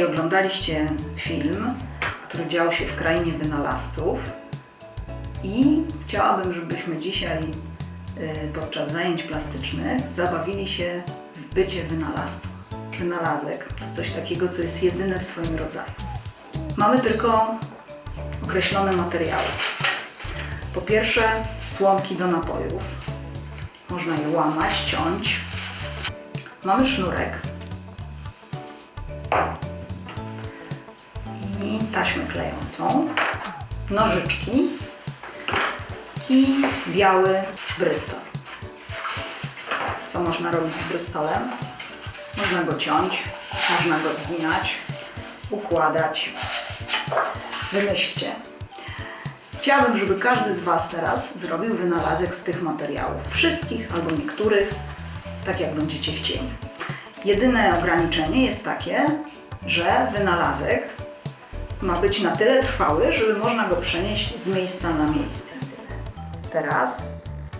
oglądaliście film, który dział się w krainie wynalazców i chciałabym, żebyśmy dzisiaj y, podczas zajęć plastycznych zabawili się w bycie wynalazcą. Wynalazek to coś takiego, co jest jedyne w swoim rodzaju. Mamy tylko określone materiały. Po pierwsze, słomki do napojów. Można je łamać, ciąć. Mamy sznurek taśmę klejącą, nożyczki i biały brystol. Co można robić z brystolem? Można go ciąć, można go zginać, układać. Wymyślcie. Chciałabym, żeby każdy z Was teraz zrobił wynalazek z tych materiałów. Wszystkich albo niektórych, tak jak będziecie chcieli. Jedyne ograniczenie jest takie, że wynalazek ma być na tyle trwały, żeby można go przenieść z miejsca na miejsce. Teraz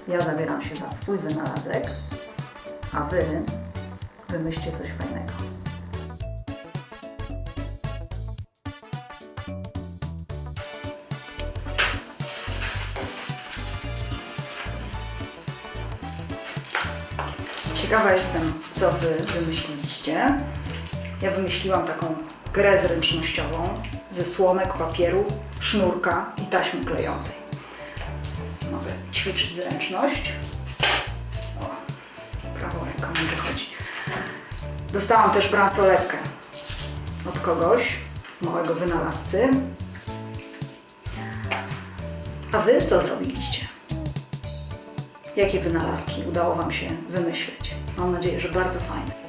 ja zabieram się za swój wynalazek, a Wy wymyślcie coś fajnego. Ciekawa jestem, co Wy wymyśliliście. Ja wymyśliłam taką grę zręcznościową ze słomek, papieru, sznurka i taśmy klejącej. Mogę ćwiczyć zręczność. O, prawą ręką mi wychodzi. Dostałam też bransoletkę od kogoś, małego wynalazcy. A Wy co zrobiliście? Jakie wynalazki udało Wam się wymyślić? Mam nadzieję, że bardzo fajne.